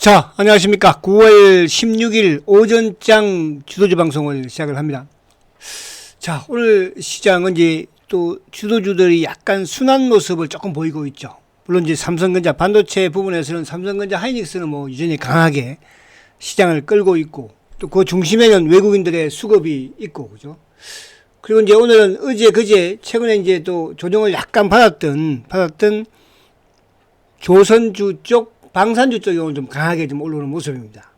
자, 안녕하십니까. 9월 16일 오전장 주도주 방송을 시작을 합니다. 자, 오늘 시장은 이제 또 주도주들이 약간 순한 모습을 조금 보이고 있죠. 물론 이제 삼성전자 반도체 부분에서는 삼성전자 하이닉스는 뭐 여전히 강하게 시장을 끌고 있고 또 그 중심에는 외국인들의 수급이 있고 그죠. 그리고 이제 오늘은 어제 그제 최근에 이제 또 조정을 약간 받았던 받았던 조선주 쪽 방산주 쪽이 오늘 좀 강하게 좀 올라오는 모습입니다.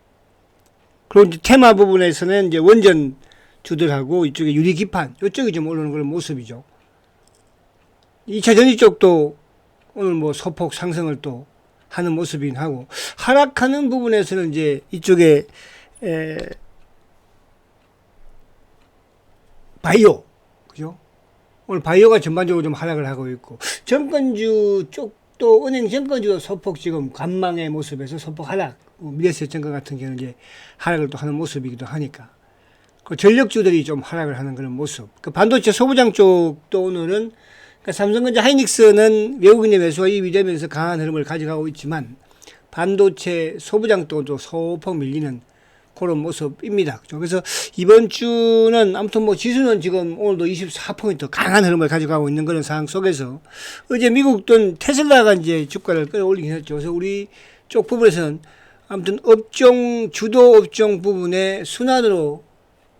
그리고 이제 테마 부분에서는 이제 원전 주들하고 이쪽에 유리 기판 이쪽이 좀 올라오는 그런 모습이죠. 2차 전지 쪽도 오늘 뭐 소폭 상승을 또 하는 모습이긴 하고 하락하는 부분에서는 이제 이쪽에 에 바이오 그죠? 오늘 바이오가 전반적으로 좀 하락을 하고 있고 정권주 쪽 도 은행 정권주도 소폭 지금 관망의 모습에서 소폭 하락 뭐 미래세 정권 같은 경우는 이제 하락을 또 하는 모습이기도 하니까. 그 전력주들이 좀 하락을 하는 그런 모습. 그 반도체 소부장 쪽도 오늘은 그러니까 삼성전자 하이닉스는 외국인의 매수가 이익이 되면서 강한 흐름을 가져가고 있지만 반도체 소부장도 또 소폭 밀리는 그런 모습입니다. 그래서 이번 주는 아무튼 뭐 지수는 지금 오늘도 24포인트 강한 흐름을 가져가고 있는 그런 상황 속에서 어제 미국 돈 테슬라가 이제 주가를 끌어올리긴 했죠. 그래서 우리 쪽 부분에서는 아무튼 업종 주도 업종 부분에 순환으로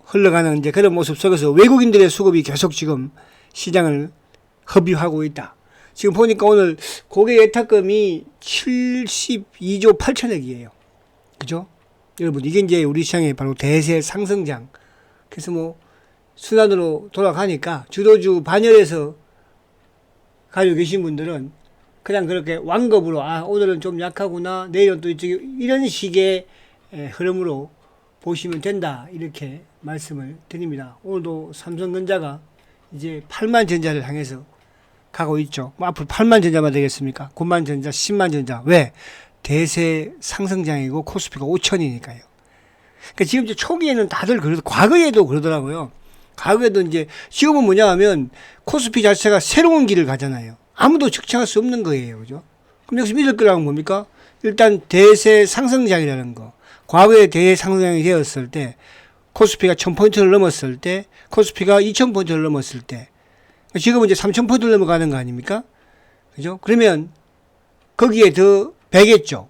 흘러가는 이제 그런 모습 속에서 외국인들의 수급이 계속 지금 시장을 허비하고 있다. 지금 보니까 오늘 고객 예탁금이 72조 8천억이에요. 그죠? 여러분, 이게 이제 우리 시장의 바로 대세 상승장. 그래서 뭐, 순환으로 돌아가니까 주도주 반열에서 가지고 계신 분들은 그냥 그렇게 완급으로, 아, 오늘은 좀 약하구나, 내일은 또 이쪽에 이런 식의 에, 흐름으로 보시면 된다. 이렇게 말씀을 드립니다. 오늘도 삼성전자가 이제 8만 전자를 향해서 가고 있죠. 뭐 앞으로 8만 전자만 되겠습니까? 9만 전자, 10만 전자. 왜? 대세 상승장이고 코스피가 5천이니까요. 그러니까 지금 이제 초기에는 다들 그래도 과거에도 그러더라고요. 과거에도 이제 지금은 뭐냐 하면 코스피 자체가 새로운 길을 가잖아요. 아무도 측정할 수 없는 거예요. 그죠? 그럼 여기서 믿을 거라는 뭡니까? 일단 대세 상승장이라는 거. 과거에 대세 상승장이 되었을 때 코스피가 1000포인트를 넘었을 때 코스피가 2000포인트를 넘었을 때 지금은 이제 3000포인트를 넘어가는 거 아닙니까? 그죠? 그러면 거기에 더 배겠죠.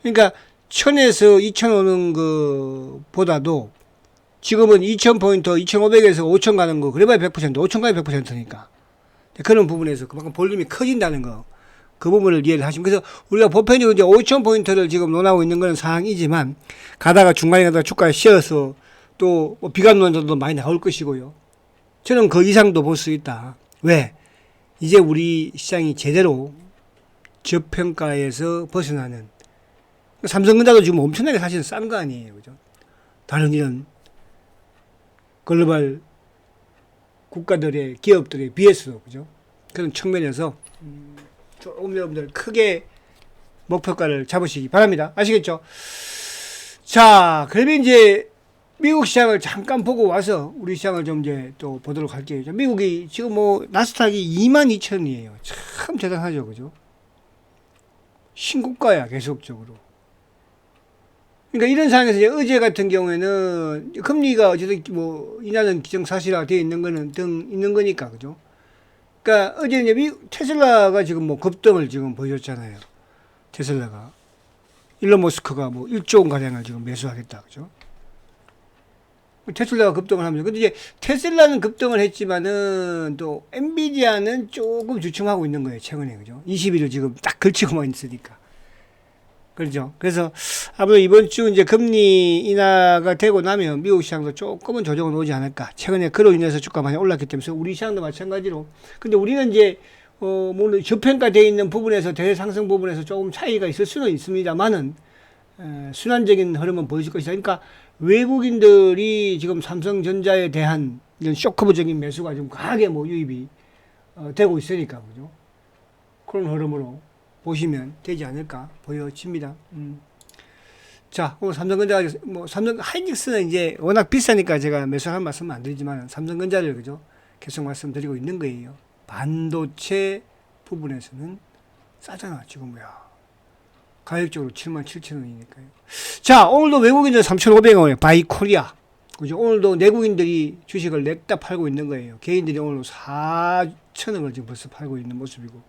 그러니까 1000에서 2000 오는 거 보다도 지금은 2000포인트, 2500에서 5000 가는 거, 그래봐야 100%, 5000까지 100%니까. 그런 부분에서 그만큼 볼륨이 커진다는 거. 그 부분을 이해를 하시면. 그래서 우리가 보편적으로 이제 5000포인트를 지금 논하고 있는 그런 상황이지만, 가다가 중간에 가다가 주가에 쉬어서 또 뭐 비관 논자도 많이 나올 것이고요. 저는 그 이상도 볼 수 있다. 왜? 이제 우리 시장이 제대로 저평가에서 벗어나는 삼성전자도 지금 엄청나게 사실은 싼거 아니에요. 그죠? 다른 이런 글로벌 국가들의 기업들에 비해서 그죠? 그런 측면에서 음, 조금 여러분들 크게 목표가를 잡으시기 바랍니다. 아시겠죠? 자, 그러면 이제 미국 시장을 잠깐 보고 와서 우리 시장을 좀 이제 또 보도록 할게요. 미국이 지금 뭐 나스닥이 2만 2천이에요. 참 대단하죠, 그죠? 신고가야 계속적으로. 그러니까 이런 상황에서 이제 어제 같은 경우에는 금리가 어쨌든 뭐 인하는 기정사실화 되어 있는 거는 등 있는 거니까 그죠? 그러니까 어제 이제 미 테슬라가 지금 뭐 급등을 지금 보여줬잖아요. 테슬라가 일론 머스크가 뭐 1조 원 가량을 지금 매수하겠다 그죠? 테슬라가 급등을 합니다. 근데 이제 테슬라는 급등을 했지만은 또 엔비디아는 조금 주춤하고 있는 거예요, 최근에. 그죠? 20일을 지금 딱 걸치고만 있으니까. 그렇죠. 그래서 아무래도 이번 주 이제 금리 인하가 되고 나면 미국 시장도 조금은 조정은 오지 않을까. 최근에 그로 인해서 주가 많이 올랐기 때문에 우리 시장도 마찬가지로. 근데 우리는 이제 어, 물론 저평가되어 있는 부분에서 대상승 부분에서 조금 차이가 있을 수는 있습니다만은 에, 순환적인 흐름은 보여줄 것이다. 그러니까 외국인들이 지금 삼성전자에 대한 이런 쇼커브적인 매수가 좀 강하게 뭐 유입이 어, 되고 있으니까 그죠. 그런 흐름으로 보시면 되지 않을까 보여집니다. 음. 자, 오늘 삼성전자 뭐 삼성 하이닉스는 이제 워낙 비싸니까 제가 매수한 말씀 안 드리지만 삼성전자를 그죠 계속 말씀드리고 있는 거예요. 반도체 부분에서는 싸잖아 지금 뭐야. 가격적으로 7만 7천 원이니까요. 자, 오늘도 외국인들 3,500원에 바이 코리아. 그죠? 오늘도 내국인들이 주식을 냈다 팔고 있는 거예요. 개인들이 오늘 4천 원을 지금 벌써 팔고 있는 모습이고.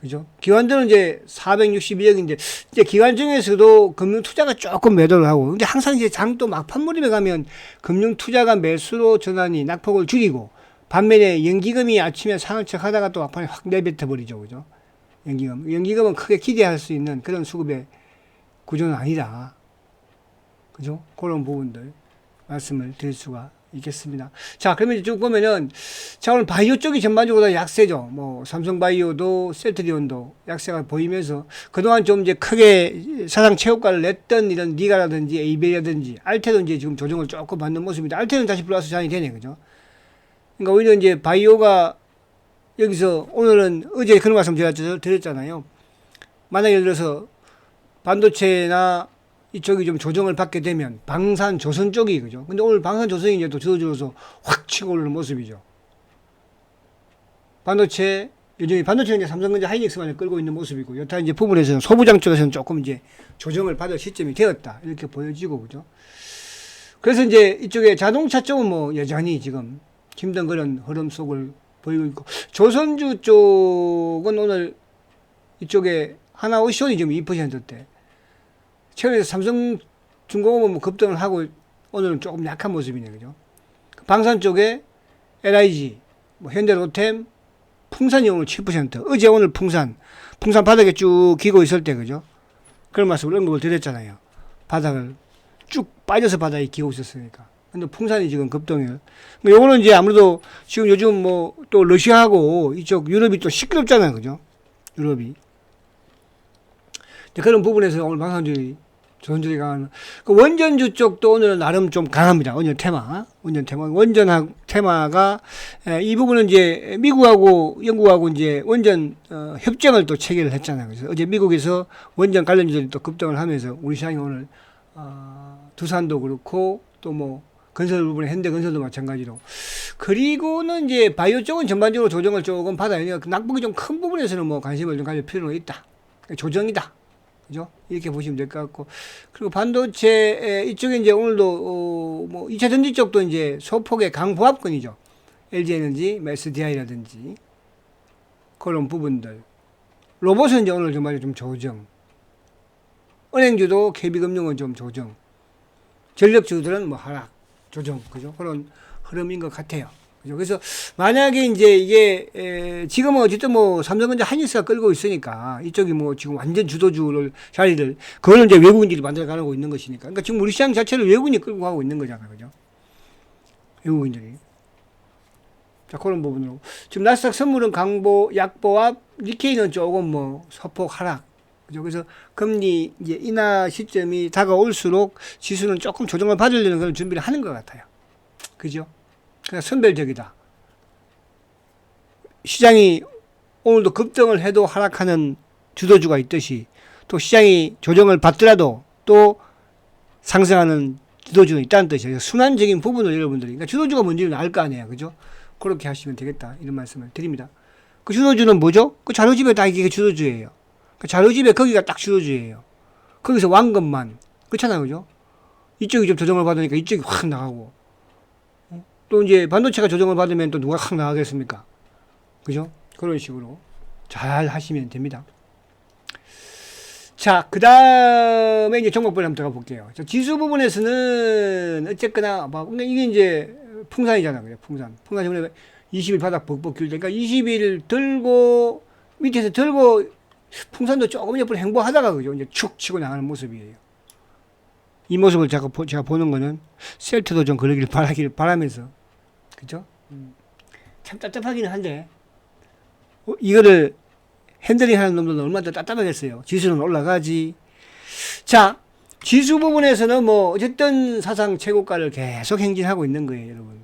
그죠? 기관들은 이제 462억인데, 이제 기관 중에서도 금융 투자가 조금 매도를 하고, 근데 항상 이제 장또 막판 무림에 가면 금융 투자가 매수로 전환이 낙폭을 줄이고, 반면에 연기금이 아침에 상한척 하다가 또 막판에 확 내뱉어 버리죠. 그죠? 연기금. 연기금은 크게 기대할 수 있는 그런 수급의 구조는 아니다. 그죠? 그런 부분들 말씀을 드릴 수가 있겠습니다. 자, 그러면 이제 쭉 보면은, 자, 오늘 바이오 쪽이 전반적으로 다 약세죠. 뭐, 삼성바이오도, 셀트리온도 약세가 보이면서, 그동안 좀 이제 크게 사상 최고가를 냈던 이런 니가라든지 에이베라든지, 알테도 이제 지금 조정을 조금 받는 모습입니다. 알테는 다시 플러스 잔이 되네, 그죠? 그러니까 오히려 이제 바이오가 여기서 오늘은 어제 그런 말씀 제가 드렸잖아요. 만약 예를 들어서 반도체나 이쪽이 좀 조정을 받게 되면 방산 조선 쪽이 그죠. 근데 오늘 방산 조선이 이제 또 저어줘서 확 치고 오르는 모습이죠. 반도체 요즘에 반도체는 이제 삼성전자 하이닉스만을 끌고 있는 모습이고 여타 이제 부분에서는 소부장 쪽에서는 조금 이제 조정을 받을 시점이 되었다 이렇게 보여지고 그죠. 그래서 이제 이쪽에 자동차 쪽은 뭐 여전히 지금 힘든 그런 흐름 속을 보이고 있고. 조선주 쪽은 오늘 이쪽에 하나 오션이 지금 2%대. 최근에 삼성 중공업은 뭐 급등을 하고 오늘은 조금 약한 모습이네 그죠? 방산 쪽에 LIG 뭐 현대로템 풍산이 오늘 7% 어제 오늘 풍산. 풍산 바닥에 쭉 기고 있을 때 그죠? 그런 말씀을 언급을 드렸잖아요. 바닥을 쭉 빠져서 바닥에 기고 있었으니까 근데 풍산이 지금 급등을. 뭐 요거는 이제 아무래도 지금 요즘 뭐 또 러시아하고 이쪽 유럽이 또 시끄럽잖아요. 그죠? 유럽이. 그런 부분에서 오늘 방산주의, 조선주의 강한. 그 원전주 쪽도 오늘은 나름 좀 강합니다. 원전 테마. 원전 테마. 원전 테마가 이 부분은 이제 미국하고 영국하고 이제 원전 어, 협정을 또 체결을 했잖아요. 그래서 어제 미국에서 원전 관련주들이 또 급등을 하면서 우리 시장이 오늘 어, 두산도 그렇고 또뭐 건설 부분에 현대 건설도 마찬가지로. 그리고는 이제 바이오 쪽은 전반적으로 조정을 조금 받아요. 그러니까 낙폭이 좀 큰 부분에서는 뭐 관심을 좀 가질 필요는 있다. 조정이다. 그죠? 이렇게 보시면 될 것 같고. 그리고 반도체 이쪽에 이제 오늘도 어, 뭐 2차 전지 쪽도 이제 소폭의 강보합권이죠. LG 에너지, SDI라든지 그런 부분들. 로봇은 이제 오늘 정말 좀 조정. 은행주도 KB금융은 좀 조정. 전력주들은 뭐 하락. 조정, 그죠? 그런 흐름인 것 같아요. 그죠? 그래서 만약에 이제 이게 에, 지금은 어쨌든 뭐 삼성전자 한일스가 끌고 있으니까 이쪽이 뭐 지금 완전 주도주를 자리를 그거는 이제 외국인들이 만들어 가고 있는 것이니까. 그러니까 지금 우리 시장 자체를 외국인이 끌고 가고 있는 거잖아요. 그죠? 외국인들이. 자, 그런 부분으로. 지금 나스닥 선물은 강보, 약보합, 니케이는 조금 뭐 소폭 하락. 그죠? 그래서 금리 이제 인하 시점이 다가올수록 지수는 조금 조정을 받으려는 그런 준비를 하는 것 같아요. 그죠? 그러니까 선별적이다. 시장이 오늘도 급등을 해도 하락하는 주도주가 있듯이 또 시장이 조정을 받더라도 또 상승하는 주도주는 있다는 뜻이에요. 순환적인 부분을 여러분들이. 그러니까 주도주가 뭔지는 알 거 아니에요. 그죠? 그렇게 하시면 되겠다. 이런 말씀을 드립니다. 그 주도주는 뭐죠? 그 자료집에 다 이게 주도주예요. 그 자료집에 거기가 딱 주도주예요. 거기서 왕것만. 그렇잖아요. 그죠? 이쪽이 좀 조정을 받으니까 이쪽이 확 나가고. 또 이제 반도체가 조정을 받으면 또 누가 확 나가겠습니까? 그죠? 그런 식으로 잘 하시면 됩니다. 자, 그 다음에 이제 종목별 한번 들어가 볼게요. 자, 지수 부분에서는 어쨌거나, 막, 그러니까 이게 이제 풍산이잖아. 그래, 풍산. 풍산 때문에 20일 바닥 벅벅 길 때니까 20일 들고, 밑에서 들고 풍산도 조금 옆으로 행보하다가 그죠. 이제 축 치고 나가는 모습이에요. 이 모습을 제가, 보, 제가 보는 거는 셀트도 좀 그러길 바라길 바라면서. 그죠? 음. 참 답답하기는 한데, 어, 이거를 핸들링 하는 놈들은 얼마나 더 답답하겠어요. 지수는 올라가지. 자, 지수 부분에서는 뭐, 어쨌든 사상 최고가를 계속 행진하고 있는 거예요, 여러분.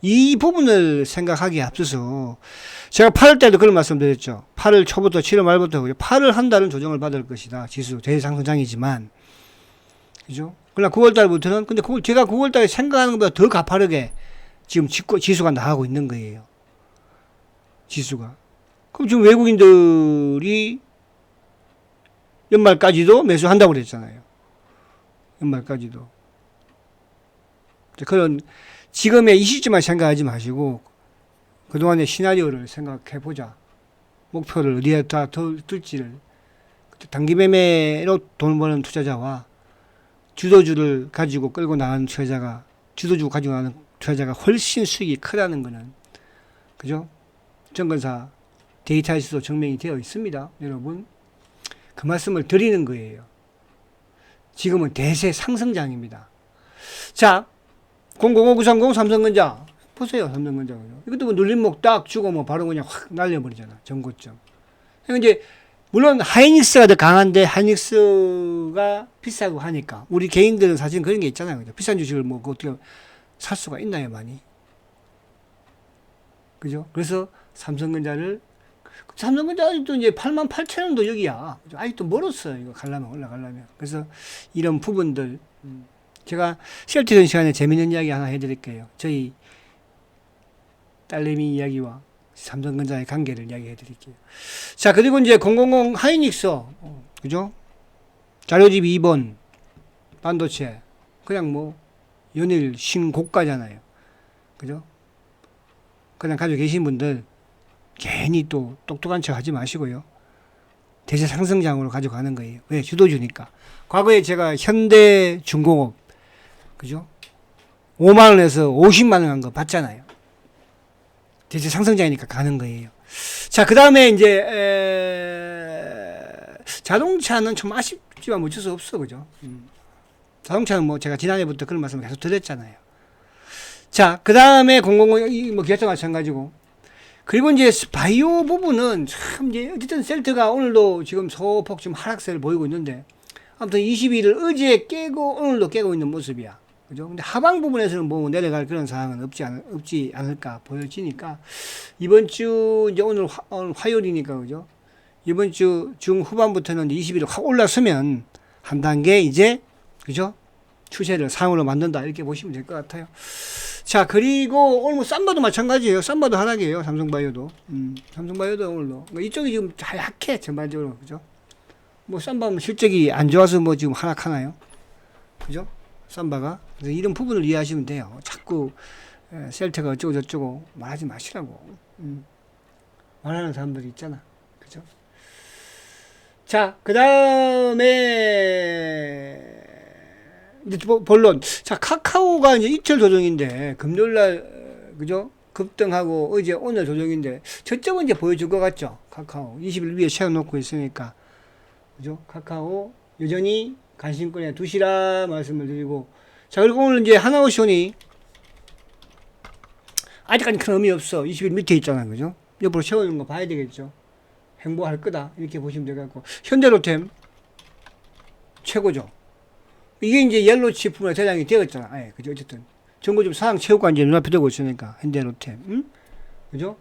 이 부분을 생각하기에 앞서서 제가 8월 때도 그런 말씀 드렸죠. 8월 초부터 7월 말부터 8월 한 달은 조정을 받을 것이다. 지수 대상승장이지만 그죠? 그러나 9월 달부터는 근데 그걸 제가 9월 달에 생각하는 것보다 더 가파르게 지금 지수가 나가고 있는 거예요. 지수가. 그럼 지금 외국인들이 연말까지도 매수한다고 그랬잖아요. 연말까지도. 그런 지금의 이 시점만 생각하지 마시고 그동안의 시나리오를 생각해 보자. 목표를 어디에다 둘- 둘지를 단기 매매로 돈 버는 투자자와 주도주를 가지고 끌고 나가는 투자자가 주도주 가지고 나가는 투자자가 훨씬 수익이 크다는 거는 그죠? 정건사 데이터에서도 증명이 되어 있습니다. 여러분 그 말씀을 드리는 거예요. 지금은 대세 상승장입니다. 자, 005930 삼성전자 보세요, 삼성전자. 이것도 뭐 눌림목 딱 주고 뭐 바로 그냥 확 날려버리잖아, 전고점. 그러니까 이제 물론 하이닉스가 더 강한데 하이닉스가 비싸고 하니까 우리 개인들은 사실 그런 게 있잖아요. 그죠? 비싼 주식을 뭐 어떻게 살 수가 있나요, 많이? 그죠? 그래서 삼성전자를 삼성전자 아직도 이제 8만 8천 원도 여기야. 아직도 멀었어요. 이거 가려면 올라가려면. 그래서 이런 부분들 음, 제가 셀트전 시간에 재밌는 이야기 하나 해드릴게요. 저희 딸내미 이야기와 삼성전자의 관계를 이야기해 드릴게요. 자, 그리고 이제 000 하이닉스, 어, 그죠? 자료집 2번, 반도체. 그냥 뭐, 연일 신고가잖아요. 그죠? 그냥 가지고 계신 분들, 괜히 또 똑똑한 척 하지 마시고요. 대세 상승장으로 가져가는 거예요. 왜? 주도주니까. 과거에 제가 현대 중공업, 그죠? 5만 원에서 50만 원 한 거 봤잖아요. 대세 상승장이니까 가는 거예요. 자, 그 다음에 이제, 에... 자동차는 좀 아쉽지만 뭐 어쩔 수 없어. 그죠? 음. 자동차는 뭐 제가 지난해부터 그런 말씀을 계속 드렸잖아요. 자, 그 다음에 000, 뭐 기아차 마찬가지고. 그리고 이제 바이오 부분은 참 이제 어쨌든 셀트가 오늘도 지금 소폭 좀 하락세를 보이고 있는데 아무튼 22를 어제 깨고 오늘도 깨고 있는 모습이야. 그죠? 근데 하방 부분에서는 뭐 내려갈 그런 상황은 없지 않, 없지 않을까 보여지니까 이번 주 이제 오늘, 화, 오늘 화요일이니까 그죠? 이번 주 중후반부터는 20일 확 올라서면 한 단계 이제 그죠? 추세를 상으로 만든다 이렇게 보시면 될 것 같아요. 자 그리고 오늘 뭐 쌈바도 마찬가지예요. 쌈바도 하락이에요. 삼성바이오도. 음, 삼성바이오도 오늘도 그러니까 이쪽이 지금 다 약해 전반적으로 그죠? 뭐 쌈바는 실적이 안 좋아서 뭐 지금 하락하나요? 그죠? 쌈바가 그래서 이런 부분을 이해하시면 돼요. 자꾸 에, 셀트가 어쩌고 저쩌고 말하지 마시라고. 음. 말하는 사람들이 있잖아. 그죠? 자, 그 다음에, 이제 뭐 본론. 자, 카카오가 이제 이틀 조정인데, 금요일 날, 어, 그죠? 급등하고, 어제 오늘 조정인데, 저점은 이제 보여줄 것 같죠? 카카오. 20일 위에 세워놓고 있으니까. 그죠? 카카오, 여전히 관심권에 두시라 말씀을 드리고, 자, 그리고 오늘 이제 하나오션이, 아직까지 큰 의미 없어. 20일 밑에 있잖아. 그죠? 옆으로 세워주는 거 봐야 되겠죠? 행보할 거다. 이렇게 보시면 되겠고. 현대로템, 최고죠. 이게 이제 옐로 치프의 대장이 되었잖아. 예, 그죠? 어쨌든. 전부 좀 사상 체육관 이제 눈앞에 두고 있으니까. 현대로템. 응? 그죠?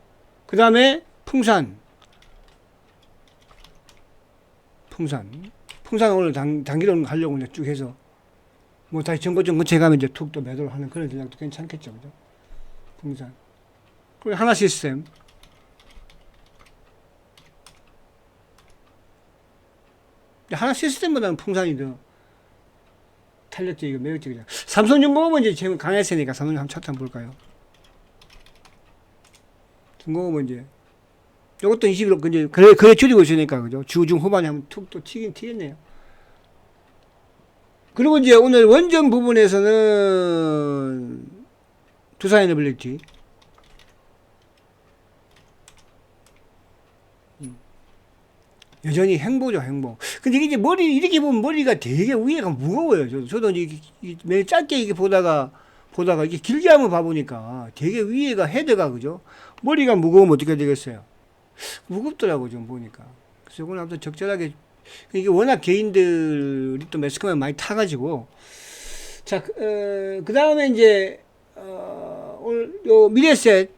그 다음에 풍산. 풍산. 풍산 오늘 당, 단기로 가려고 이제 쭉 해서. 뭐 다시 정거점 근처에 가면 이제 툭 또 매도를 하는 그런 전략도 괜찮겠죠. 그죠? 풍산. 그리고 하나 시스템. 하나 시스템보다는 풍산이 더 탄력적이고 매력적이죠. 삼성중공업은 이제 지금 강했으니까 삼성중 한번 차트 한번 볼까요? 중공업은 이제 이것도 21로 이제 그래 그래 줄이고 있으니까 그죠? 주중 후반에 한번 툭 또 튀긴 튀겠네요. 그리고 이제 오늘 원전 부분에서는 두산 에너빌리티 여전히 행보죠, 행보. 근데 이게 머리, 이렇게 보면 머리가 되게 위에가 무거워요. 저도, 저도 이제 매일 짧게 이게 보다가, 보다가 이게 길게 한번 봐보니까 되게 위에가 헤드가, 그죠? 머리가 무거우면 어떻게 되겠어요? 무겁더라고, 좀 보니까. 그래서 이건 아무튼 적절하게, 이게 워낙 개인들이 또 매스컴을 많이 타가지고. 자, 그, 어, 그 다음에 이제, 어, 오늘 요 미래셋.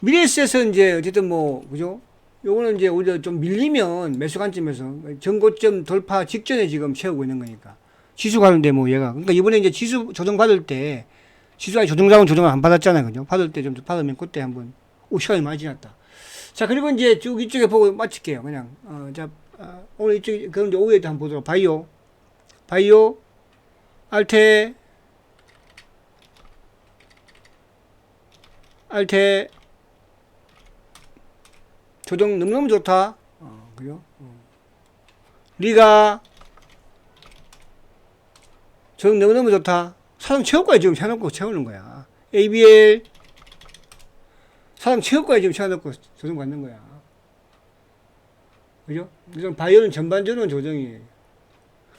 미래셋은 이제 어쨌든 뭐, 그죠? 요거는 이제 오히려 좀 밀리면 매수 관점에서 전고점 돌파 직전에 지금 채우고 있는 거니까 지수 가는데 뭐 얘가 그러니까 이번에 이제 지수 조정 받을 때 지수가 조정장은 조정을 안 받았잖아요 그죠 받을 때 좀 받으면 그때 한번 오 시간이 많이 지났다 자, 그리고 이제 쭉 이쪽에 보고 마칠게요. 그냥. 어, 자, 어, 오늘 이쪽, 그럼 이제 오후에도 한번 보도록. 바이오. 바이오. 알테. 알테. 조정 너무너무 좋다. 어, 그죠? 어. 리가. 조정 너무너무 좋다. 사상 체육과에 지금 채워놓고 채우는 거야. ABL. 사상 체육과에 지금 채워놓고 조정 받는 거야. 그죠? 그래서 바이오는 전반적으로 조정이에요.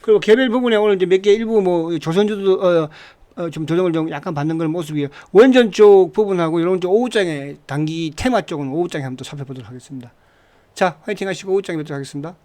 그리고 개별 부분에 오늘 이제 몇 개 일부 뭐 조선주도 어, 어, 좀 조정을 좀 약간 받는 그런 모습이에요. 원전 쪽 부분하고 이런 쪽 오후장에 단기 테마 쪽은 오후장에 한번 또 살펴보도록 하겠습니다. 자, 화이팅 하시고 오후장에 뵙도록 하겠습니다.